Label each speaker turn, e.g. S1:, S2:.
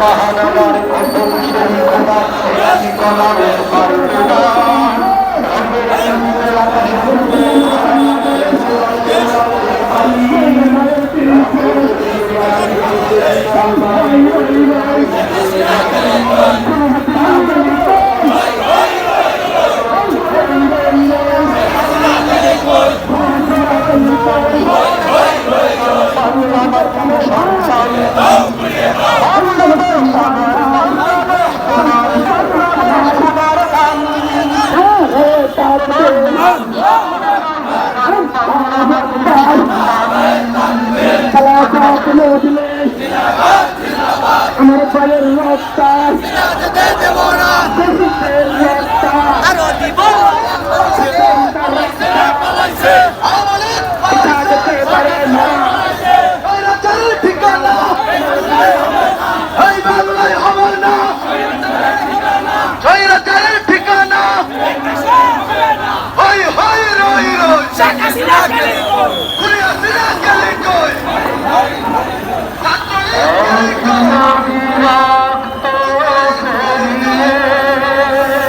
S1: মহানগর কুতুব শরীফবাদ কলামের পাল্টা
S2: আমার বালের রক্তা
S3: আরও দিব
S1: ঠিকানা বাংলায় না হই হই রই রই